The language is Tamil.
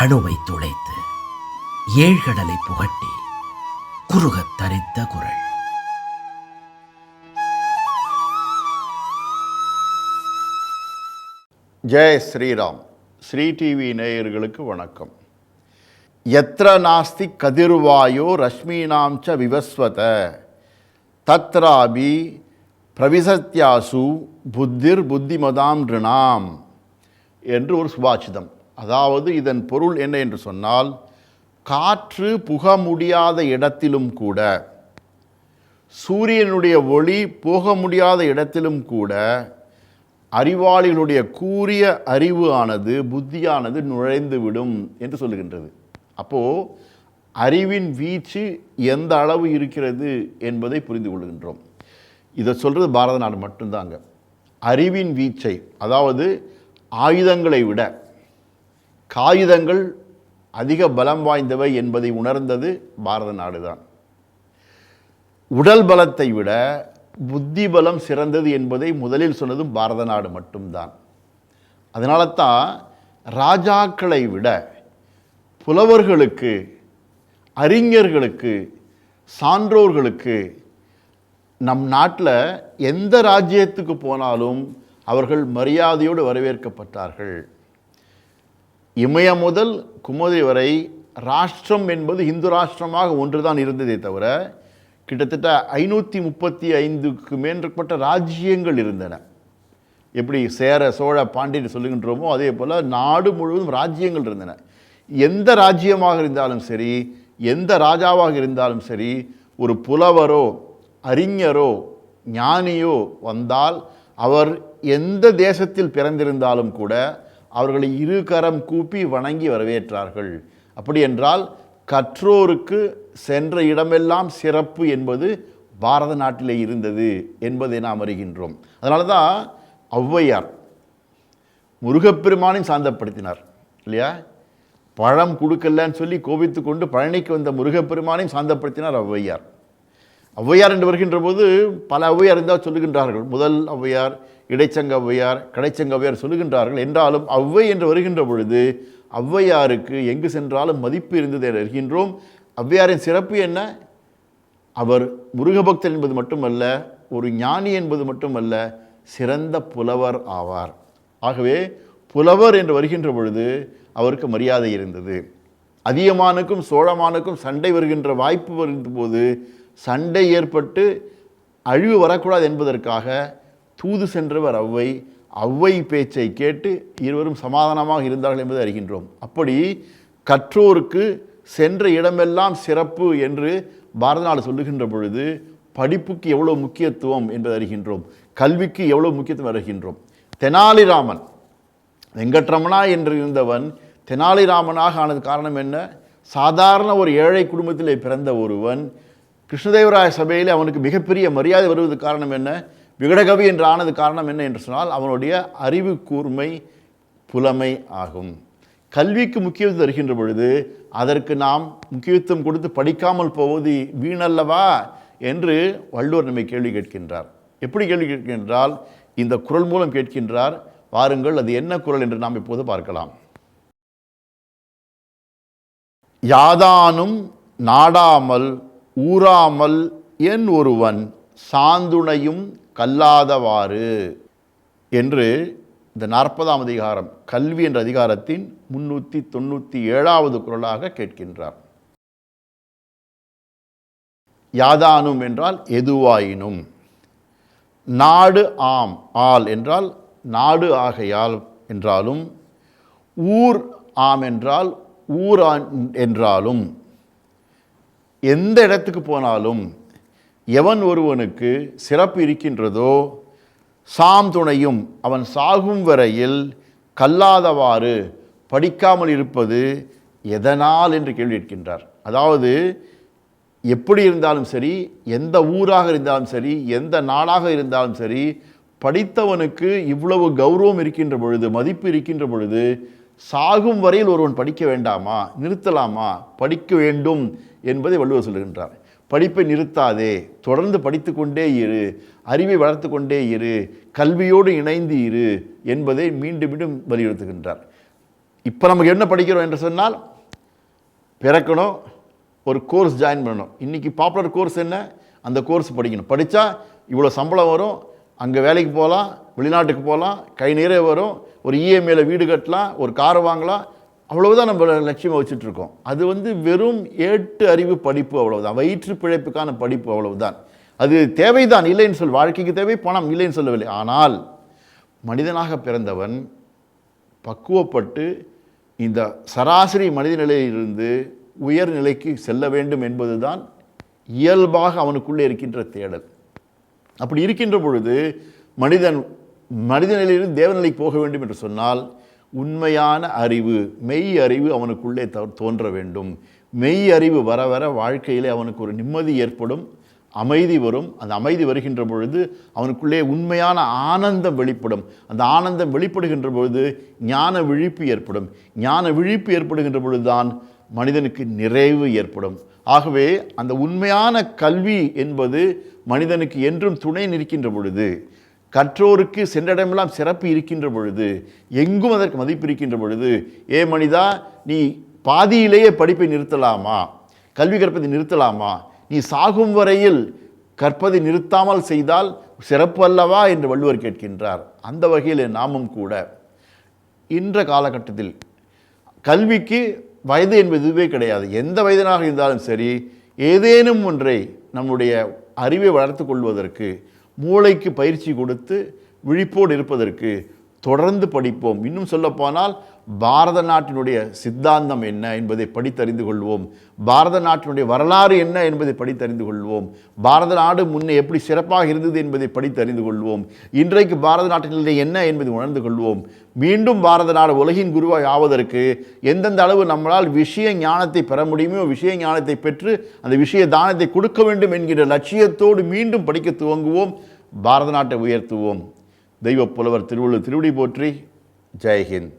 அணுவை துளைத்து ஏழ்கடலை புகட்டி குறுகத் தரித்த குரல். ஜெய் ஸ்ரீராம். ஸ்ரீ டிவி நேயர்களுக்கு வணக்கம். எத்திர நாஸ்தி கதிர்வாயோ ரஷ்மீனாம் ச விவஸ்வத. தத்ராபி பிரவிசத்யாசு புத்திர் புத்திமதாம் ரிணாம் என்று ஒரு சுபாஷிதம் அதாவது இதன் பொருள் என்ன என்று சொன்னால் காற்று புக முடியாத இடத்திலும் கூட சூரியனுடைய ஒளி போக முடியாத இடத்திலும் கூட அறிவாளிகளுடைய கூறிய அறிவு ஆனது புத்தியானது நுழைந்துவிடும் என்று சொல்லுகின்றது. அப்போது அறிவின் வீச்சு எந்த அளவு இருக்கிறது என்பதை புரிந்து கொள்கின்றோம். இதை சொல்கிறது பாரத நாடு மட்டும்தாங்க. அறிவின் வீச்சை அதாவது ஆயுதங்களை விட காகிதங்கள் அதிக பலம் வாய்ந்தவை என்பதை உணர்ந்தது பாரத நாடு தான் உடல் பலத்தை விட புத்தி பலம் சிறந்தது என்பதை முதலில் சொன்னதும் பாரத நாடு மட்டும்தான். அதனால தான் ராஜாக்களை விட புலவர்களுக்கு அறிஞர்களுக்கு சான்றோர்களுக்கு நம் நாட்டில் எந்த ராஜ்யத்துக்கு போனாலும் அவர்கள் மரியாதையோடு வரவேற்கப்பட்டார்கள். இமய முதல் குமரி வரை ராஷ்டிரம் என்பது இந்து ராஷ்டிரமாக ஒன்றுதான் இருந்ததே தவிர கிட்டத்தட்ட ஐநூற்றி முப்பத்தி ஐந்துக்கு மேற்பட்ட ராஜ்யங்கள் இருந்தன. எப்படி சேர சோழ பாண்டியன் சொல்லுகின்றோமோ அதே போல் நாடு முழுவதும் ராஜ்யங்கள் இருந்தன. எந்த ராஜ்யமாக இருந்தாலும் சரி எந்த ராஜாவாக இருந்தாலும் சரி ஒரு புலவரோ அறிஞரோ ஞானியோ வந்தால் அவர் எந்த தேசத்தில் பிறந்திருந்தாலும் கூட அவர்களை இரு கரம் கூப்பி வணங்கி வரவேற்றார்கள். அப்படி என்றால் கற்றோருக்கு சென்ற இடமெல்லாம் சிறப்பு என்பது பாரத நாட்டிலே இருந்தது என்பதை நாம் அறிகின்றோம். அதனால தான் ஔவையார் முருகப்பெருமானையும் சாந்தப்படுத்தினார் இல்லையா? பழம் கொடுக்கலன்னு சொல்லி கோபித்து கொண்டு பழனிக்கு வந்த முருகப்பெருமானையும் சாந்தப்படுத்தினார் ஔவையார். ஔவையார் என்று வருகின்ற போது பல ஔவையார் இருந்தால் சொல்லுகின்றார்கள். முதல் ஔவையார் இடைச்சங்க ஔவையார் கடைச்சங்க ஔவையார் சொல்லுகின்றார்கள். என்றாலும் ஔவை என்று வருகின்ற பொழுது ஔவையாருக்கு எங்கு சென்றாலும் மதிப்பு இருந்தது என அறிகின்றோம். ஔவையாரின் சிறப்பு என்ன? அவர் முருகபக்தர் என்பது மட்டுமல்ல ஒரு ஞானி என்பது மட்டுமல்ல சிறந்த புலவர் ஆவார். ஆகவே புலவர் என்று வருகின்ற பொழுது அவருக்கு மரியாதை இருந்தது. அதியமானுக்கும் சோழமானுக்கும் சண்டை வருகின்ற வாய்ப்பு வருகின்ற போது சண்டை ஏற்பட்டு அழிவு வரக்கூடாது என்பதற்காக தூது சென்றவர் ஔவை ஔவை பேச்சை கேட்டு இருவரும் சமாதானமாக இருந்தார்கள் என்பதை அறிகின்றோம். அப்படி கற்றோருக்கு சென்ற இடமெல்லாம் சிறப்பு என்று பாரத நாடு சொல்லுகின்ற பொழுது படிப்புக்கு எவ்வளோ முக்கியத்துவம் என்பதை அறிகின்றோம். கல்விக்கு எவ்வளோ முக்கியத்துவம் அறிகின்றோம். தெனாலிராமன் வெங்கட்ரமணா என்று இருந்தவன் தெனாலிராமனாக ஆனது காரணம் என்ன? சாதாரண ஒரு ஏழை குடும்பத்திலே பிறந்த ஒருவன் கிருஷ்ணதேவராய சபையில் அவனுக்கு மிகப்பெரிய மரியாதை வருவது காரணம் என்ன? விகடகவி என்று ஆனது காரணம் என்ன என்று சொன்னால் அவனுடைய அறிவு கூர்மை புலமை ஆகும். கல்விக்கு முக்கியத்துவம் தருகின்ற பொழுது அதற்கு நாம் முக்கியத்துவம் கொடுத்து படிக்காமல் போவது வீணல்லவா என்று வள்ளுவர் நம்மை கேள்வி கேட்கின்றார். எப்படி கேள்வி கேட்கின்றால் இந்த குரல் மூலம் கேட்கின்றார் வாருங்கள் அது என்ன குரல் என்று நாம் இப்போது பார்க்கலாம். யாதானும் நாடாமல் ஊறாமல் என் ஒருவன் சாந்துணையும் கல்லாதவாறு. என்று இந்த நாற்பதாம் அதிகாரம் கல்வி என்ற அதிகாரத்தின் முன்னூற்றி தொண்ணூற்றி ஏழாவது குரலாக கேட்கின்றார். யாதானும் என்றால் எதுவாயினும். நாடு ஆம் ஆல் என்றால் நாடு ஆகையால் என்றாலும் ஊர் ஆம் என்றால் ஊர் என்றாலும் எந்த இடத்துக்கு போனாலும் எவன் ஒருவனுக்கு சிறப்பு இருக்கின்றதோ சாம் துணையும் அவன் சாகும் வரையில் கல்லாதவாறு படிக்காமல் இருப்பது எதனால் என்று கேள்வி இருக்கின்றார் அதாவது எப்படி இருந்தாலும் சரி எந்த ஊராக இருந்தாலும் சரி எந்த நாடாக இருந்தாலும் சரி படித்தவனுக்கு இவ்வளவு கௌரவம் இருக்கின்ற பொழுது மதிப்பு இருக்கின்ற பொழுது சாகும் வரையில் ஒருவன் படிக்க வேண்டாமா? நிறுத்தலாமா? படிக்க வேண்டும் என்பதை வள்ளுவர் சொல்லுகின்றார். படிப்பை நிறுத்தாதே தொடர்ந்து படித்து கொண்டே இரு அறிவை வளர்த்து கொண்டே இரு கல்வியோடு இணைந்து இரு என்பதை மீண்டும் மீண்டும் வலியுறுத்துகின்றார். இப்போ நமக்கு என்ன படிக்கிறோம் என்று சொன்னால் பிறக்கணும் ஒரு கோர்ஸ் ஜாயின் பண்ணணும். இன்றைக்கி பாப்புலர் கோர்ஸ் என்ன? அந்த கோர்ஸ் படிக்கணும். படித்தா இவ்வளோ சம்பளம் வரும் அங்கே வேலைக்கு போகலாம் வெளிநாட்டுக்கு போகலாம் கை நிறைய வரும் ஒரு இஎம்ஐயில் வீடு கட்டலாம் ஒரு கார் வாங்கலாம் அவ்வளவுதான் நம்ம லட்சியமாக வச்சுட்ருக்கோம் அது வந்து வெறும் ஏட்டு அறிவு படிப்பு அவ்வளவுதான் வயிற்று பிழைப்புக்கான படிப்பு அவ்வளவுதான். அது தேவைதான் இல்லைன்னு சொல் வாழ்க்கைக்கு தேவை பணம் இல்லைன்னு சொல்லவில்லை. ஆனால் மனிதனாக பிறந்தவன் பக்குவப்பட்டு இந்த சராசரி மனித நிலையிலிருந்து உயர்நிலைக்கு செல்ல வேண்டும் என்பதுதான் இயல்பாக அவனுக்குள்ளே இருக்கின்ற தேடல். அப்படி இருக்கின்ற பொழுது மனிதன் மனித நிலையிலிருந்து தேவநிலைக்கு போக வேண்டும் என்று சொன்னால் உண்மையான அறிவு மெய் அறிவு அவனுக்குள்ளே தோ- தோன்ற வேண்டும். மெய் அறிவு வர வர வாழ்க்கையிலே அவனுக்கு ஒரு நிம்மதி ஏற்படும் அமைதி வரும். அந்த அமைதி வருகின்ற பொழுது அவனுக்குள்ளே உண்மையான ஆனந்தம் வெளிப்படும். அந்த ஆனந்தம் வெளிப்படுகின்ற பொழுது ஞான விழிப்பு ஏற்படும். ஞான விழிப்பு ஏற்படுகின்ற பொழுதுதான் மனிதனுக்கு நிறைவு ஏற்படும். ஆகவே அந்த உண்மையான கல்வி என்பது மனிதனுக்கு என்றும் துணை நிற்கின்ற பொழுது கற்றோருக்கு சென்றடமெல்லாம் சிறப்பு இருக்கின்ற பொழுது எங்கும் அதற்கு மதிப்பு இருக்கின்ற பொழுது ஏ மனிதா நீ பாதியிலேயே படிப்பை நிறுத்தலாமா? கல்வி கற்பதை நிறுத்தலாமா? நீ சாகும் வரையில் கற்பதை நிறுத்தாமல் செய்தால் சிறப்பு அல்லவா? என்று வள்ளுவர் கேட்கின்றார். அந்த வகையில் நாமும் கூட இன்ற காலகட்டத்தில் கல்விக்கு வயது என்பது இதுவே கிடையாது. எந்த வயதினாக இருந்தாலும் சரி ஏதேனும் ஒன்றை நம்முடைய அறிவை வளர்த்து கொள்வதற்கு மூளைக்கு பயிற்சி கொடுத்து விழிப்போடு இருப்பதற்கு தொடர்ந்து படிப்போம். இன்னும் சொல்லப்போனால் பாரத நாட்டினுடைய சித்தாந்தம் என்ன என்பதை படித்தறிந்து கொள்வோம். பாரத நாட்டினுடைய வரலாறு என்ன என்பதை படித்தறிந்து கொள்வோம். பாரத நாடு முன்னே எப்படி சிறப்பாக இருந்தது என்பதை படித்தறிந்து கொள்வோம். இன்றைக்கு பாரத நாட்டின் நிலை என்ன என்பதை உணர்ந்து கொள்வோம். மீண்டும் பாரத நாடு உலகின் குருவாய் ஆவதற்கு எந்தெந்த அளவு நம்மளால் விஷய ஞானத்தை பெற முடியுமோ விஷய ஞானத்தை பெற்று அந்த விஷய தானத்தை கொடுக்க வேண்டும் என்கிற லட்சியத்தோடு மீண்டும் படிக்க துவங்குவோம். பாரத நாட்டை உயர்த்துவோம். தெய்வப் புலவர் திருவள்ளுவர் திருவடி போற்றி. ஜெய்ஹிந்த்